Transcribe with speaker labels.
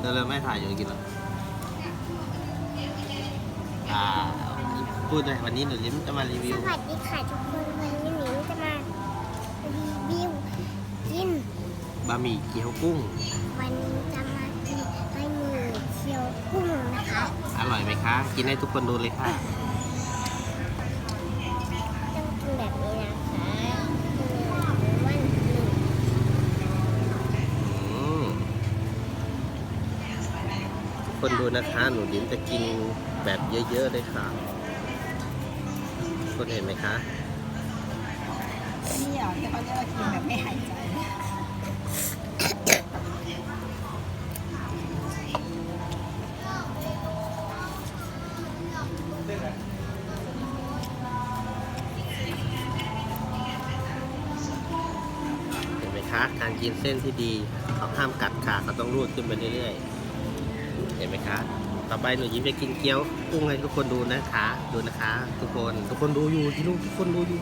Speaker 1: เร็วๆแม่ถ่ายอยู่กินแล้วอ่าพูดเลยวันนี้หนูยิ้มจะมารี
Speaker 2: ส
Speaker 1: วิว
Speaker 2: วัสดีค่ะทุกคนวันนี้หนูจะมารีวิวกิน
Speaker 1: บะหมี่เกี๊ยวกุ้ง
Speaker 2: วันนี้จะมากินบะหมี่เชียวกุ้งนะคะ
Speaker 1: อร่อยไหมคะ กินให้ทุกคนดูเลยค่ะ
Speaker 2: ต้องกินแบบนี้นะคะหนึ่งวันหนึ่ง
Speaker 1: อืมทุก คนดูนะคะ หนูยิ้มจะกินแบบเยอะๆเลยค่ะทุกคนเห็นไหมคะ
Speaker 3: นี่เหรอที่เขาเรียกว่ากินแบบไม่หายใจ
Speaker 1: เห็นไหมคะ การกินเส้นที่ดี เขาห้ามกัดค่ะเขาต้องรูดขึ้นไปเรื่อยๆ เห็นไหมคะ ต่อไปหนูยิ้มจะกินเกี๊ยวกุ้งให้ทุกคนดูนะคะ ดูนะคะ ทุกคน ทุกคนดูอยู่ที่ลูกทุกคนดูอยู่